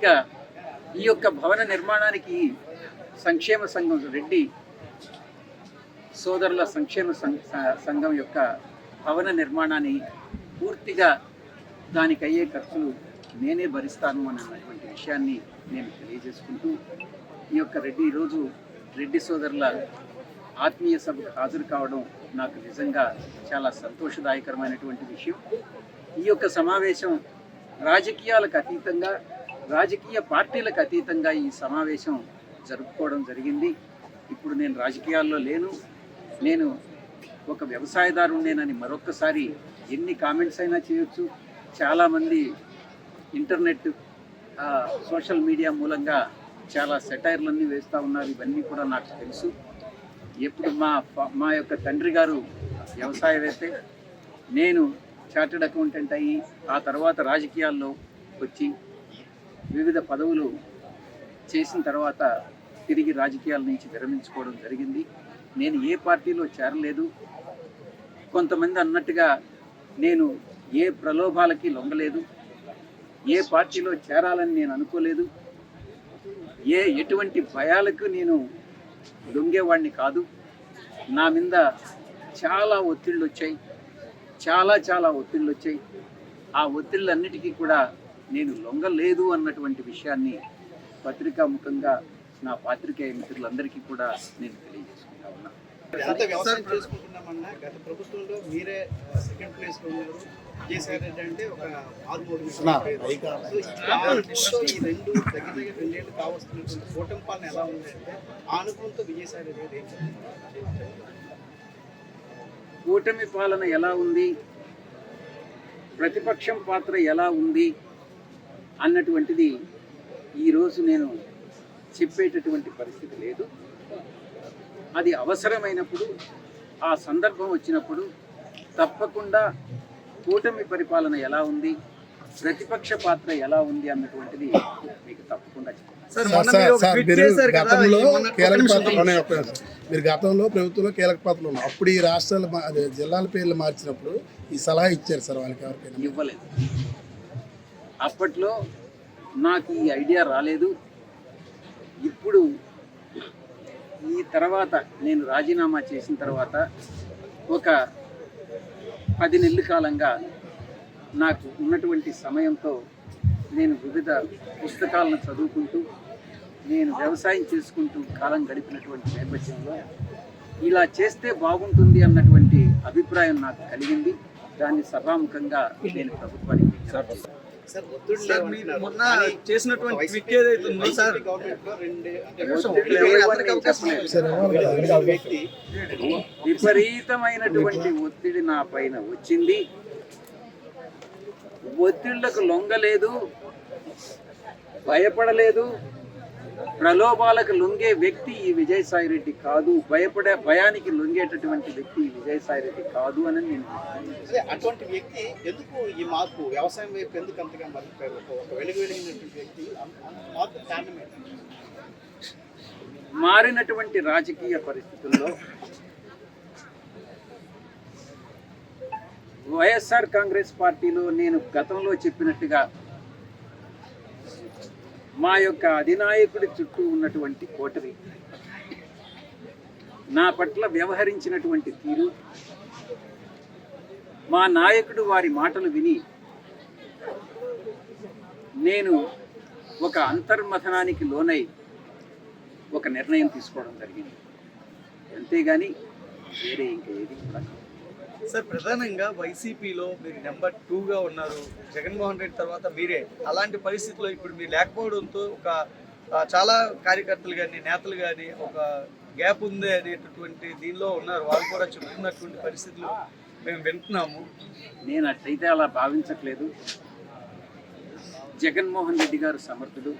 ఇంకా ఈ యొక్క భవన నిర్మాణానికి సంక్షేమ సంఘం రెడ్డి సోదరుల సంక్షేమ సం- సంఘం యొక్క భవన నిర్మాణాన్ని పూర్తిగా దానికి అయ్యే ఖర్చులు నేనే భరిస్తాను అన్నటువంటి విషయాన్ని నేను తెలియజేసుకుంటూ ఈ యొక్క రెడ్డి ఈరోజు రెడ్డి సోదరుల ఆత్మీయ సభకు హాజరు కావడం నాకు నిజంగా చాలా సంతోషదాయకరమైనటువంటి విషయం. ఈ యొక్క సమావేశం రాజకీయాలకు అతీతంగా రాజకీయ పార్టీలకు అతీతంగా ఈ సమావేశం జరుపుకోవడం జరిగింది. ఇప్పుడు నేను రాజకీయాల్లో లేను. నేను ఒక వ్యవసాయదారుణ్ణేనని మరొక్కసారి ఎన్ని కామెంట్స్ అయినా చేయొచ్చు. చాలామంది ఇంటర్నెట్ సోషల్ మీడియా మూలంగా చాలా సెటైర్లన్నీ వేస్తూ ఉన్నారు. ఇవన్నీ కూడా నాకు తెలుసు. ఎప్పుడు మా మా యొక్క తండ్రి గారు వ్యవసాయవేత్తే నేను చార్టెడ్ అకౌంటెంట్ అయ్యి ఆ తర్వాత రాజకీయాల్లో వచ్చి వివిధ పదవులు చేసిన తర్వాత తిరిగి రాజకీయాల నుంచి విరమించుకోవడం జరిగింది. నేను ఏ పార్టీలో చేరలేదు. కొంతమంది అన్నట్టుగా నేను ఏ ప్రలోభాలకి లొంగలేదు. ఏ పార్టీలో చేరాలని నేను అనుకోలేదు. ఏ ఎటువంటి భయాలకు నేను లొంగేవాడిని కాదు. నా మీద చాలా ఒత్తిళ్ళు వచ్చాయి చాలా చాలా ఒత్తిళ్ళు వచ్చాయి ఆ ఒత్తిళ్ళన్నిటికీ కూడా నేను లొంగలేదు అన్నటువంటి విషయాన్ని పత్రికాముఖంగా నా పాత్రికేయ మిత్రులందరికీ కూడా నేను తెలియజేసుకుంటా ఉన్నా. ఎంత వ్యవసాయం చేసుకుంటున్నామన్నా గత ప్రభుత్వంలో మీరే సెకండ్ ప్లేస్లో ఉన్నారు. విజయసాయి రెడ్డి అంటే ఒక సో ఈ రెండు దగ్గర దగ్గర రెండేళ్ళు కావస్తున్నటువంటి కూటమి పాలన ఎలా ఉందంటే విజయసాయి రెడ్డి ఏం? కూటమి పాలన ఎలా ఉంది? ప్రతిపక్షం పాత్ర ఎలా ఉంది? అన్నటువంటిది ఈరోజు నేను చెప్పేటటువంటి పరిస్థితి లేదు. అది అవసరమైనప్పుడు ఆ సందర్భం వచ్చినప్పుడు తప్పకుండా కూటమి పరిపాలన ఎలా ఉంది ప్రతిపక్ష పాత్ర ఎలా ఉంది అన్నటువంటిది మీకు తప్పకుండా మీరు గతంలో ఉన్నాయి, ప్రభుత్వంలో కీలక పాత్రలు ఉన్నారు అప్పుడు ఈ రాష్ట్రాల జిల్లాల పేర్లు మార్చినప్పుడు ఈ సలహా ఇచ్చారు సార్ వాళ్ళకి ఎవరికైనా? ఇవ్వలేదు. అప్పట్లో నాకు ఈ ఐడియా రాలేదు. ఇప్పుడు ఈ తర్వాత నేను రాజీనామా చేసిన తర్వాత ఒక పది నెలల కాలంగా నాకు ఉన్నటువంటి సమయంతో నేను వివిధ పుస్తకాలను చదువుకుంటూ నేను వ్యవసాయం చేసుకుంటూ కాలం గడిపినటువంటి నేపథ్యంలో ఇలా చేస్తే బాగుంటుంది అన్నటువంటి అభిప్రాయం నాకు కలిగింది. దాన్ని సభాముఖంగా నేను ప్రభుత్వానికి మొన్న చేసినటువంటి సార్. విపరీతమైనటువంటి ఒత్తిడి నా పైన వచ్చింది. ఒత్తిళ్ళకు లొంగలేదు. భయపడలేదు. ప్రలోభాలకు లొంగే వ్యక్తి ఈ విజయసాయి రెడ్డి కాదు. భయపడే భయానికి లొంగేటటువంటి వ్యక్తి ఈ విజయసాయి రెడ్డి కాదు అని నేను అటువంటి వ్యక్తి ఎందుకు ఈ మార్పు? వ్యవసాయం వైపు ఎందుకు అంతగా వెలుగు వెలిగినటువంటి వ్యక్తి మార్పు? మారినటువంటి రాజకీయ పరిస్థితుల్లో వైఎస్ఆర్ కాంగ్రెస్ పార్టీలో నేను గతంలో చెప్పినట్టుగా మా యొక్క అధినాయకుడి చుట్టూ ఉన్నటువంటి కోటరీ. నా పట్ల వ్యవహరించినటువంటి తీరు. మా నాయకుడు వారి మాటలు విని నేను ఒక అంతర్మథనానికి లోనై ఒక నిర్ణయం తీసుకోవడం జరిగింది. అంతేగాని వేరే ఇంకా ఏది కూడా సార్ ప్రధానంగా వైసీపీలో మీరు నెంబర్ టూగా ఉన్నారు. జగన్మోహన్ రెడ్డి తర్వాత మీరే. అలాంటి పరిస్థితిలో ఇప్పుడు మీరు లేకపోవడంతో ఒక చాలా కార్యకర్తలు కానీ నేతలు కానీ ఒక గ్యాప్ ఉంది అనేటటువంటి దీనిలో ఉన్నారు. వాళ్ళు కూడా చెప్తున్నటువంటి పరిస్థితులు మేము వింటున్నాము. నేను అట్లయితే అలా భావించట్లేదు. జగన్మోహన్ రెడ్డి గారు సమర్థుడు.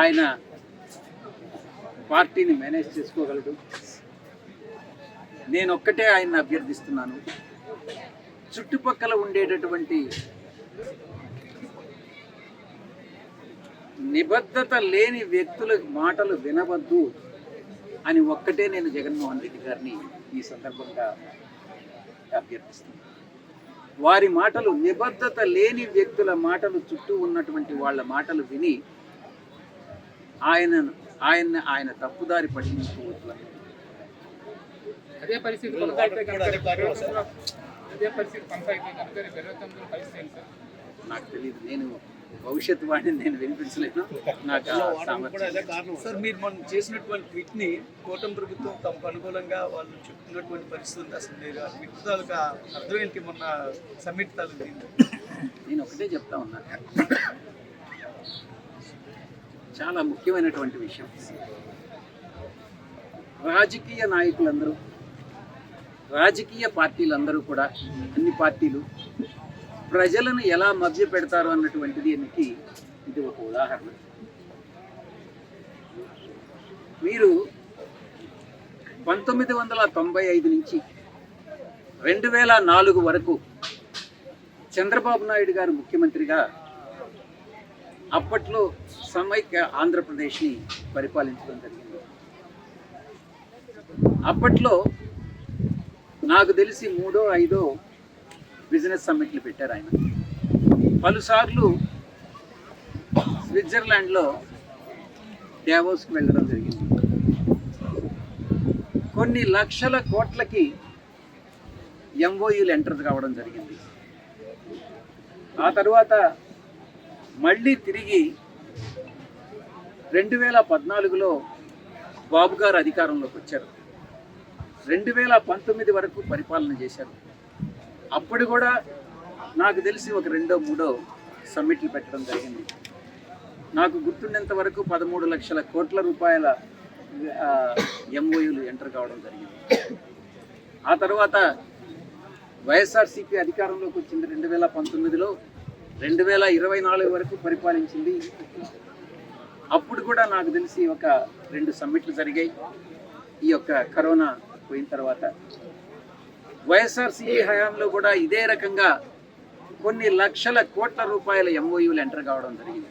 ఆయన పార్టీని మేనేజ్ చేసుకోగలడు. నేను ఒక్కటే ఆయన అభ్యర్థిస్తున్నాను. చుట్టుపక్కల ఉండేటటువంటి నిబద్ధత లేని వ్యక్తుల మాటలు వినవద్దు అని ఒక్కటే నేను జగన్మోహన్ రెడ్డి గారిని ఈ సందర్భంగా అభ్యర్థిస్తున్నాను. వారి మాటలు నిబద్ధత లేని వ్యక్తుల మాటలు చుట్టూ ఉన్నటువంటి వాళ్ళ మాటలు విని ఆయన ఆయన ఆయన తప్పుదారి పట్టించుకోవద్దు అదే పరిస్థితి కొనసాగితే కనుక అదే పరిస్థితి కొనసాగితే కనుక రేపు ఇరవై పరిస్థితి ఏంటి సార్? నాకు తెలియదు నేను భవిష్యత్తు వాడిని నేను వినిపించలేను. నాకు. సార్ మీరు మనం చేసినటువంటి ట్వీట్ని కూటమి ప్రభుత్వం తమకు అనుకూలంగా వాళ్ళు చెప్తున్నటువంటి పరిస్థితి ఉంది అసలు. మీరు ఆ ట్వీట్ తాలూకా అర్థం ఏంటి? మొన్న సమ్మిట్ తాలూకా? నేను ఒకటే చెప్తా ఉన్నాను చాలా ముఖ్యమైనటువంటి విషయం. రాజకీయ నాయకులందరూ రాజకీయ పార్టీలందరూ కూడా అన్ని పార్టీలు ప్రజలను ఎలా మభ్య పెడతారు అన్నటువంటిది దీనికి ఇది ఒక ఉదాహరణ. మీరు పంతొమ్మిది వందల తొంభై ఐదు నుంచి రెండు వేల నాలుగు వరకు చంద్రబాబు నాయుడు గారు ముఖ్యమంత్రిగా అప్పట్లో సమైక్య ఆంధ్రప్రదేశ్ని పరిపాలించడం జరిగింది. అప్పట్లో నాకు తెలిసి మూడో ఐదో బిజినెస్ సమ్మిట్లు పెట్టారు ఆయన. పలుసార్లు స్విట్జర్లాండ్లో డావోస్కి వెళ్ళడం జరిగింది. కొన్ని లక్షల కోట్లకి ఎంఓయూలు ఎంటర్ కావడం జరిగింది. ఆ తర్వాత మళ్ళీ తిరిగి రెండు వేల పద్నాలుగులో బాబు గారు అధికారంలోకి వచ్చారు. రెండు వేల పంతొమ్మిది వరకు పరిపాలన చేశారు. అప్పుడు కూడా నాకు తెలిసి ఒక రెండో మూడో సమ్మిట్లు పెట్టడం జరిగింది. నాకు గుర్తుండేంత వరకు పదమూడు లక్షల కోట్ల రూపాయల ఎంఓయూలు ఎంటర్ కావడం జరిగింది. ఆ తర్వాత వైఎస్ఆర్సీపీ అధికారంలోకి వచ్చింది రెండు వేల పంతొమ్మిదిలో. రెండు వేల ఇరవై నాలుగు వరకు పరిపాలించింది. అప్పుడు కూడా నాకు తెలిసి ఒక రెండు సమ్మిట్లు జరిగాయి. ఈ యొక్క కరోనా పోయిన తర్వాత వైఎస్ఆర్సీపీ హయాంలో కూడా ఇదే రకంగా కొన్ని లక్షల కోట్ల రూపాయల ఎంఓయూలు ఎంటర్ కావడం జరిగింది.